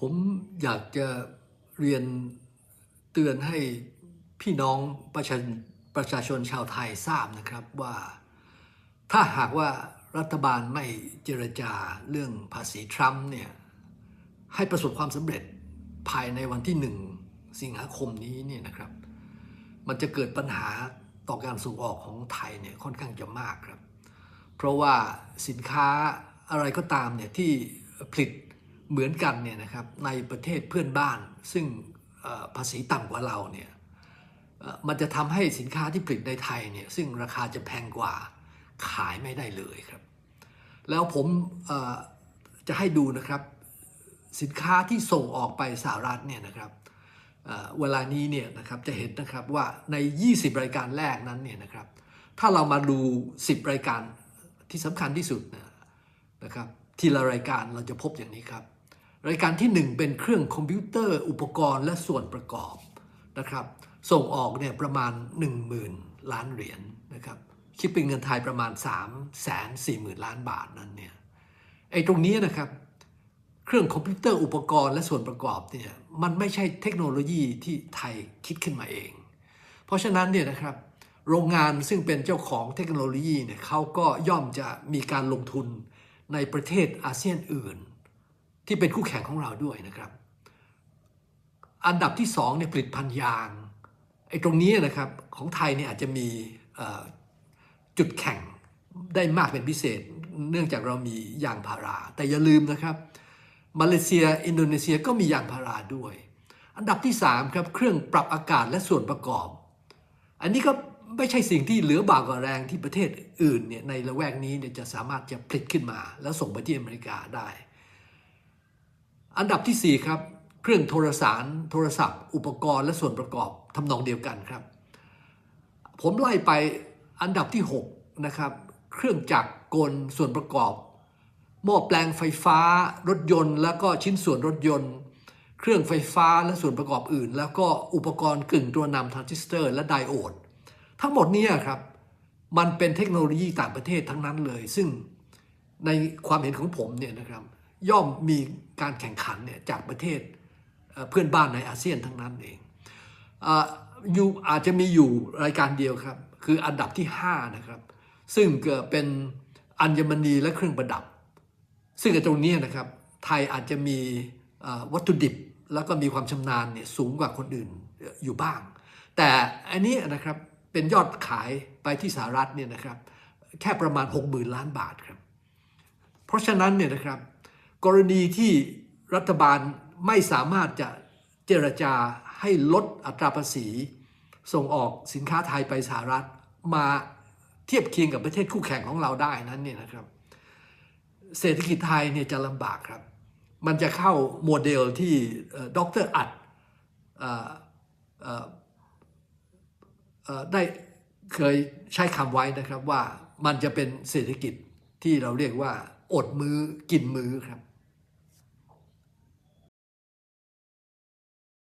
ผมอยากจะเรียนเตือนให้พี่น้องประชาประชาชนชาวไทยทราบนะครับว่า ถ้าหากว่ารัฐบาลไม่เจรจาเรื่องภาษีทรัมป์เนี่ยให้ประสบความสำเร็จภายในวันที่หนึ่งสิงหาคมนี้เนี่ยนะครับ มันจะเกิดปัญหาต่อการส่งออกของไทยเนี่ยค่อนข้างจะมากครับ เพราะว่าสินค้าอะไรก็ตามเนี่ยที่ผลิต เหมือนกันเนี่ยนะครับในประเทศเพื่อนบ้าน ซึ่งภาษีต่ำกว่าเราเนี่ยมันจะทำให้สินค้าที่ผลิตในไทยเนี่ยซึ่งราคาจะแพงกว่าขายไม่ได้เลยครับ แล้วผมจะให้ดูนะครับสินค้าที่ส่งออกไปสหรัฐเนี่ยนะครับเวลานี้เนี่ยนะครับจะเห็นนะครับว่าใน 20 รายการแรกนั้นเนี่ยนะครับ ถ้าเรามาดู 10 รายการที่สำคัญที่สุดนะครับทีละรายการเราจะพบอย่างนี้ครับ รายการที่ 1 เป็นเครื่องคอมพิวเตอร์อุปกรณ์และส่วนประกอบนะครับ ส่งออกเนี่ยประมาณ 10,000 ล้านเหรียญนะครับคิดเป็นเงินไทยประมาณ 3 4 0 0 0 0 ล้านบาทนั้นเนี่ยไอ้ตรงนี้นะครับ เครื่องคอมพิวเตอร์อุปกรณ์และส่วนประกอบเนี่ยมันไม่ใช่เทคโนโลยีที่ไทยคิดขึ้นมาเอง เพราะฉะนั้นเนี่ยนะครับโรงงานซึ่งเป็นเจ้าของเทคโนโลยีเนี่ยเขาก็ย่อมจะมีการลงทุนในประเทศอาเซียนอื่น ที่เป็นคู่แข่งของเราด้วยนะครับ อันดับที่สองเนี่ยผลิตภัณฑ์ยางไอ้ตรงนี้นะครับของไทยเนี่ยอาจจะมีจุดแข่งได้มากเป็นพิเศษ เนื่องจากเรามียางพารา แต่อย่าลืมนะครับ มาเลเซียอินโดนีเซียก็มียางพาราด้วย อันดับที่3ครับเครื่องปรับอากาศและส่วนประกอบ อันนี้ก็ไม่ใช่สิ่งที่เหลือบากกว่าแรงที่ประเทศอื่นเนี่ยในละแวกนี้เนี่ยจะสามารถจะผลิตขึ้นมา แล้วส่งไปที่อเมริกาได้ อันดับที่ 4 ครับ เครื่องโทรสาร โทรศัพท์ อุปกรณ์และส่วนประกอบทำนองเดียวกันครับ ผมไล่ไปอันดับที่ 6 นะครับ เครื่องจักรกลส่วนประกอบ หม้อแปลงไฟฟ้ารถยนต์ แล้วก็ชิ้นส่วนรถยนต์ เครื่องไฟฟ้าและส่วนประกอบอื่น แล้วก็อุปกรณ์กึ่งตัวนำทรานซิสเตอร์ และไดโอด ทั้งหมดนี้ครับมันเป็นเทคโนโลยีต่างประเทศทั้งนั้นเลย ซึ่งในความเห็นของผมเนี่ยนะครับ ย่อมมีการแข่งขันเนี่ยจากประเทศเพื่อนบ้านในอาเซียนทั้งนั้นเองอาอยู่อาจจะมีอยู่รายการเดียวครับ คืออันดับที่ 5 นะครับ ซึ่งเกิดเป็นอัญมณีและเครื่องประดับ ซึ่งตรงนี้นะครับ ไทยอาจจะมีวัตถุดิบแล้วก็มีความชำนาญเนี่ยสูงกว่าคนอื่นอยู่บ้าง แต่อันนี้นะครับเป็นยอดขายไปที่สหรัฐเนี่ยนะครับ แค่ประมาณ 60,000 ล้านบาทครับ เพราะฉะนั้นเนี่ยนะครับ กรณีที่รัฐบาลไม่สามารถจะเจรจาให้ลดอัตราภาษี ส่งออกสินค้าไทยไปสหรัฐมาเทียบเคียงกับประเทศคู่แข่งของเราได้นั้นเนี่ยนะครับ เศรษฐกิจไทยเนี่ยจะลำบากครับ มันจะเข้าโมเดลที่ดรอัดเอ่อเอ่อเอ่อได้เคยใช้คำไว้นะครับว่ามันจะเป็นเศรษฐกิจที่เราเรียกว่า อดมือกินมือครับ